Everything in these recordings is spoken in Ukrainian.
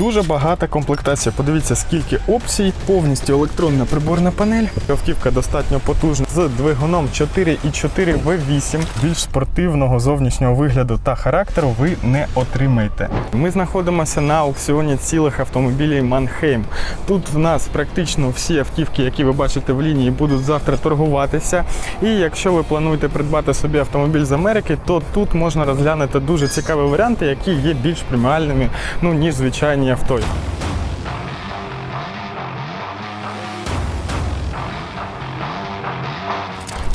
Дуже багата комплектація. Подивіться, скільки опцій, повністю електронна приборна панель. Автівка достатньо потужна з двигуном 4,4 V8. Більш спортивного зовнішнього вигляду та характеру ви не отримаєте. Ми знаходимося на аукціоні цілих автомобілів Манхейм. Тут в нас практично всі автівки, які ви бачите в лінії, будуть завтра торгуватися. І якщо ви плануєте придбати собі автомобіль з Америки, то тут можна розглянути дуже цікаві варіанти, які є більш преміальними, ну ніж звичайні авто.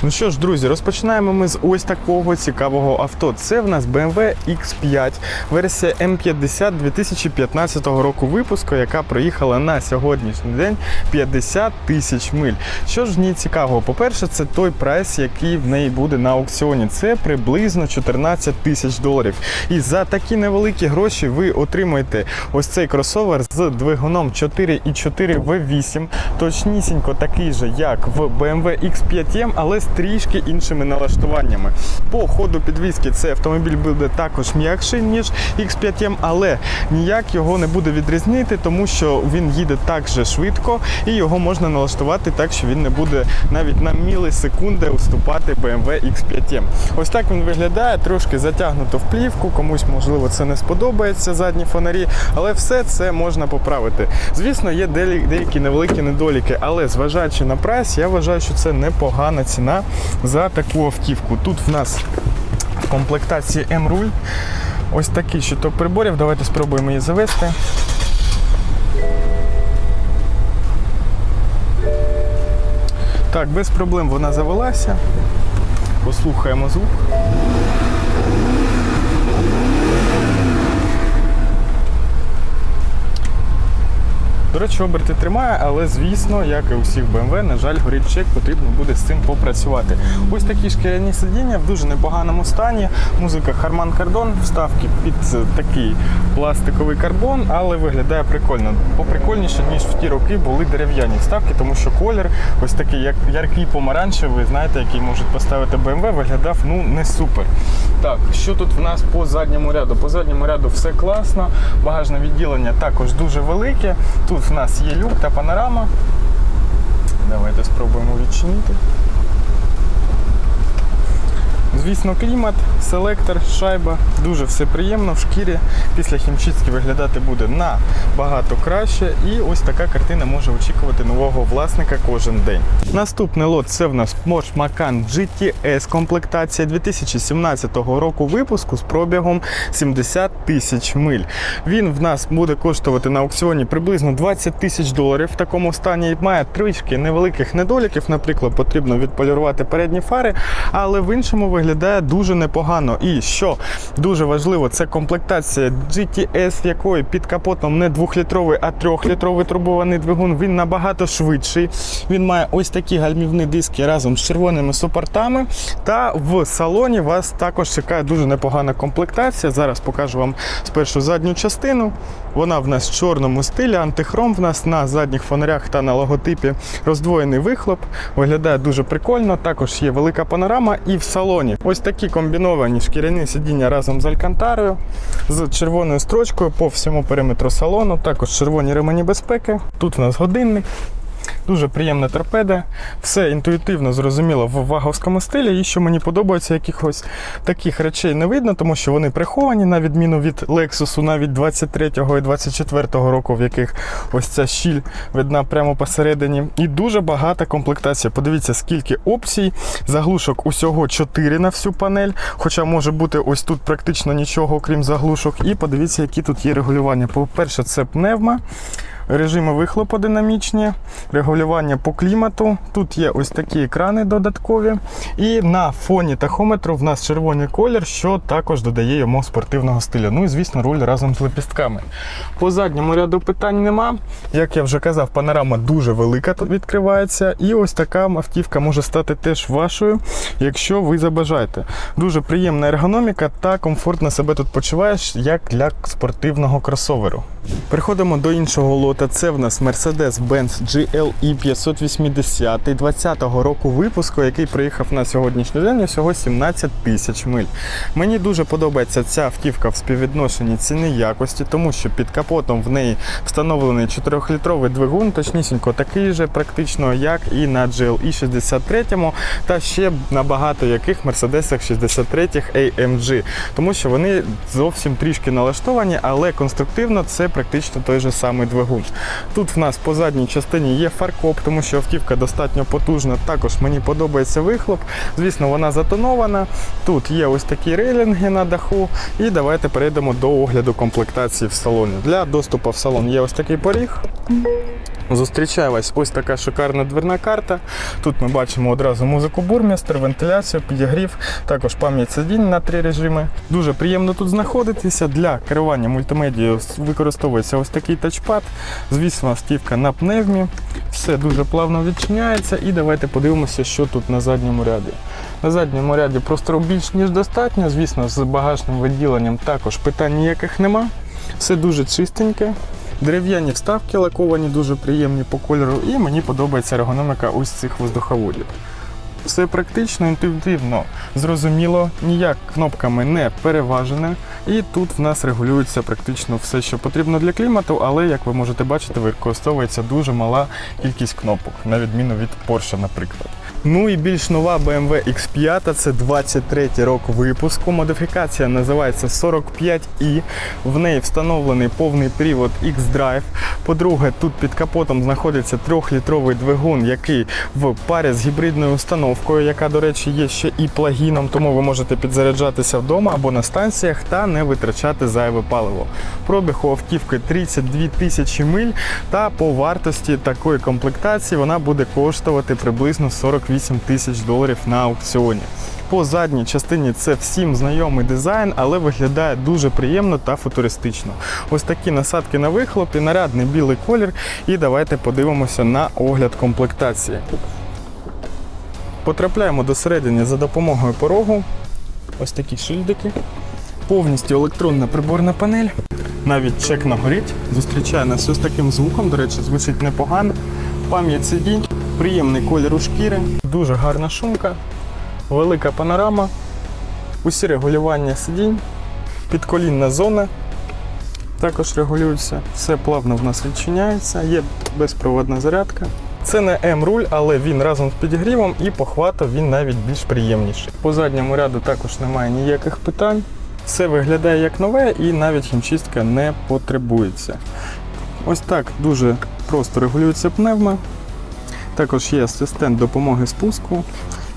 Ну що ж, друзі, розпочинаємо ми з ось такого цікавого авто. Це в нас BMW X5, версія M50 2015 року випуску, яка проїхала на сьогоднішній день 50 тисяч миль. Що ж в ній цікавого? По-перше, це той прайс, який в неї буде на аукціоні. Це приблизно 14 тисяч доларів. І за такі невеликі гроші ви отримаєте ось цей кросовер з двигуном 4,4 V8, точнісінько такий же, як в BMW X5M, але з трішки іншими налаштуваннями. По ходу підвізки цей автомобіль буде також м'якший, ніж X5M, але ніяк його не буде відрізнити, тому що він їде так же швидко і його можна налаштувати так, що він не буде навіть на мілісекунди уступати BMW X5M. Ось так він виглядає, трошки затягнуто в плівку, комусь можливо це не сподобається задні фонарі, але все це можна поправити. Звісно, є деякі невеликі недоліки, але зважаючи на прайс, я вважаю, що це непогана ціна за таку автівку. Тут в нас в комплектації М-руль. Ось такий щиток приборів. Давайте спробуємо її завести. Так, без проблем вона завелася. Послухаємо звук. Речі, оберти тримає, але звісно, як і у всіх BMW, на жаль, горить чек, потрібно буде з цим попрацювати. Ось такі шкіряні сидіння в дуже непоганому стані. Музика Harman Kardon, вставки під такий пластиковий карбон, але виглядає прикольно. Поприкольніше, ніж в ті роки були дерев'яні вставки, тому що колір, ось такий як яркий помаранчевий, знаєте, який можуть поставити BMW, виглядав ну не супер. Так, що тут в нас по задньому ряду? По задньому ряду все класно. Багажне відділення також дуже велике. Тут нас є люк та панорама. Давайте спробуємо відчинити. Звісно, клімат, селектор, шайба, дуже все приємно в шкірі. Після хімчистки виглядати буде набагато краще. І ось така картина може очікувати нового власника кожен день. Наступний лот це в нас Porsche Macan GTS комплектація 2017 року випуску з пробігом 70 тисяч миль. Він в нас буде коштувати на аукціоні приблизно 20 тисяч доларів в такому стані. Має трішки невеликих недоліків. Наприклад, потрібно відполірувати передні фари, але в іншому виглядає дуже непогано. І що дуже важливо, це комплектація GTS, якої під капотом не 2-літровий, а 3-літровий турбований двигун. Він набагато швидший. Він має ось такі гальмівні диски разом з червоними супортами. Та в салоні вас також чекає дуже непогана комплектація. Зараз покажу вам спершу задню частину. Вона в нас в чорному стилі, антихром в нас на задніх фонарях та на логотипі роздвоєний вихлоп. Виглядає дуже прикольно. Також є велика панорама і в салоні. Ось такі комбіновані шкіряні сидіння разом з алькантарою, з червоною строчкою по всьому периметру салону. Також червоні ремені безпеки. Тут у нас годинник. Дуже приємна торпеда, все інтуїтивно зрозуміло в ваговському стилі. І що мені подобається, якихось таких речей не видно, тому що вони приховані, на відміну від Lexus навіть 23-го і 24-го року, в яких ось ця щіль видна прямо посередині. І дуже багата комплектація. Подивіться, скільки опцій. Заглушок усього 4 на всю панель, хоча може бути ось тут практично нічого, крім заглушок. І подивіться, які тут є регулювання. По-перше, це пневма. Режими вихлопу динамічні, регулювання по клімату. Тут є ось такі екрани додаткові. І на фоні тахометру в нас червоний колір, що також додає йому спортивного стилю. Ну і звісно, руль разом з лепістками. По задньому ряду питань нема. Як я вже казав, панорама дуже велика тут відкривається. І ось така автівка може стати теж вашою, якщо ви забажаєте. Дуже приємна ергономіка та комфортно себе тут почуваєш, як для спортивного кросоверу. Переходимо до іншого лоту. Авто це в нас Mercedes-Benz GLE 580 20-го року випуску, який приїхав на сьогоднішній день усього 17 тисяч миль. Мені дуже подобається ця автівка в співвідношенні ціни якості, тому що під капотом в неї встановлений 4-літровий двигун, точнісінько такий же практично, як і на GLE 63 та ще на багато яких Mercedes 63 AMG, тому що вони зовсім трішки налаштовані, але конструктивно це практично той же самий двигун. Тут в нас по задній частині є фаркоп, тому що автівка достатньо потужна. Також мені подобається вихлоп. Звісно, вона затонована. Тут є ось такі рейлінги на даху. І давайте перейдемо до огляду комплектації в салоні. Для доступу в салон є ось такий поріг. Зустрічає вас ось така шикарна дверна карта. Тут ми бачимо одразу музику бурмістер, вентиляцію, підігрів, також пам'ять сидінь на три режими. Дуже приємно тут знаходитися. Для керування мультимедією використовується ось такий тачпад. Звісно, автівка на пневмі. Все дуже плавно відчиняється. І давайте подивимося, що тут на задньому ряді. На задньому ряді простору більш ніж достатньо. Звісно, з багажним відділенням також питань ніяких нема. Все дуже чистеньке. Дерев'яні вставки лаковані, дуже приємні по кольору, і мені подобається ергономіка ось цих воздуховодів. Все практично, інтуїтивно, зрозуміло, ніяк кнопками не переважене. І тут в нас регулюється практично все, що потрібно для клімату, але як ви можете бачити, використовується дуже мала кількість кнопок, на відміну від Porsche, наприклад. Ну і більш нова BMW X5, це 23 рок випуску. Модифікація називається 45i. В неї встановлений повний привод X-Drive. По-друге, тут під капотом знаходиться 3-літровий двигун, який в парі з гібридною установкою, яка, до речі, є ще і плагіном, тому ви можете підзаряджатися вдома або на станціях та не витрачати зайве паливо. Пробіг у автівки 32 тисячі миль, та по вартості такої комплектації вона буде коштувати приблизно 48 тисяч доларів на аукціоні. По задній частині це всім знайомий дизайн, але виглядає дуже приємно та футуристично. Ось такі насадки на вихлопі, нарядний білий колір. І давайте подивимося на огляд комплектації. Потрапляємо до середини за допомогою порогу. Ось такі шильдики. Повністю електронна приборна панель. Навіть чек на горіть. Зустрічає нас ось таким звуком, до речі, звучить непогано. Пам'ять сидінь, приємний колір у шкіри, дуже гарна шумка, велика панорама, усі регулювання сидінь, підколінна зона. Також регулюється, все плавно в нас відчиняється, є безпроводна зарядка. Це не М-руль, але він разом з підігрівом і по він навіть більш приємніший. По задньому ряду також немає ніяких питань. Все виглядає як нове і навіть хімчистка не потребується. Ось так дуже просто регулюється пневма. Також є асистент допомоги спуску.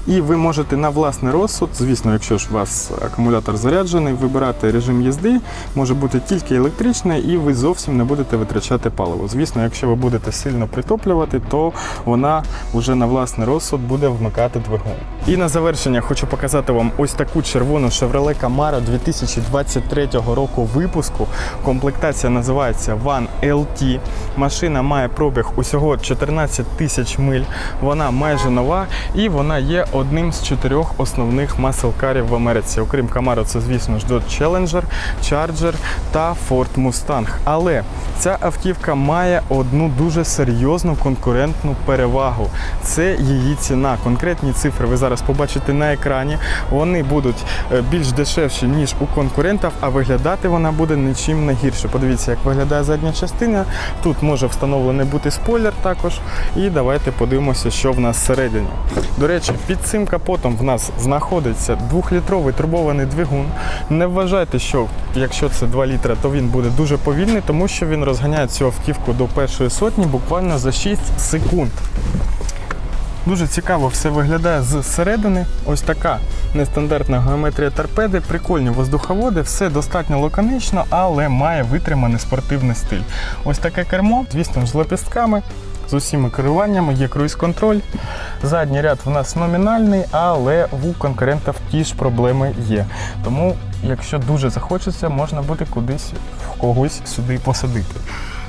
І ви можете на власний розсуд, звісно, якщо ж у вас акумулятор заряджений, вибирати режим їзди, може бути тільки електричний, і ви зовсім не будете витрачати паливо. Звісно, якщо ви будете сильно притоплювати, то вона вже на власний розсуд буде вмикати двигун. І на завершення хочу показати вам ось таку червону Chevrolet Camaro 2023 року випуску. Комплектація називається One LT. Машина має пробіг усього 14 тисяч миль. Вона майже нова і вона є одним з чотирьох основних маселкарів в Америці. Окрім Camaro, це, звісно ж, Dodge Challenger, Charger та Ford Mustang. Але ця автівка має одну дуже серйозну конкурентну перевагу. Це її ціна. Конкретні цифри ви зараз побачите на екрані. Вони будуть е, більш дешевші, ніж у конкурентів, а виглядати вона буде нічим не гірше. Подивіться, як виглядає задня частина. Тут може встановлений бути спойлер також. І давайте подивимося, що в нас всередині. До речі, під цим капотом в нас знаходиться 2-літровий турбований двигун. Не вважайте, що якщо це 2 літра, то він буде дуже повільний, тому що він розганяє цю автівку до першої сотні буквально за 6 секунд. Дуже цікаво все виглядає зсередини. Ось така нестандартна геометрія торпеди, прикольні воздуховоди, все достатньо лаконично, але має витриманий спортивний стиль. Ось таке кермо, звісно, з лепістками, з усіма керуваннями, є круїз-контроль. Задній ряд в нас номінальний, але у конкурентів ті ж проблеми є. Тому, якщо дуже захочеться, можна буде кудись в когось сюди посадити.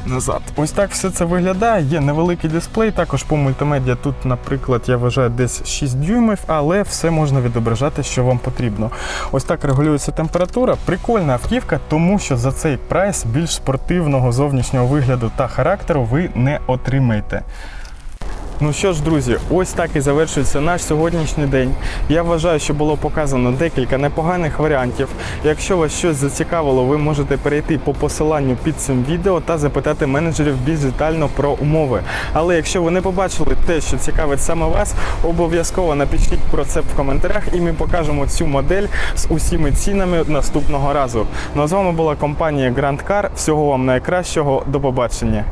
назад. Ось так все це виглядає. Є невеликий дисплей. Також по мультимедіа тут, наприклад, я вважаю десь 6 дюймів, але все можна відображати, що вам потрібно. Ось так регулюється температура. Прикольна автівка, тому що за цей прайс більш спортивного зовнішнього вигляду та характеру ви не отримаєте. Ну що ж, друзі, ось так і завершується наш сьогоднішній день. Я вважаю, що було показано декілька непоганих варіантів. Якщо вас щось зацікавило, ви можете перейти по посиланню під цим відео та запитати менеджерів більш детально про умови. Але якщо ви не побачили те, що цікавить саме вас, обов'язково напишіть про це в коментарях, і ми покажемо цю модель з усіми цінами наступного разу. Ну а з вами була компанія Grand Car. Всього вам найкращого. До побачення.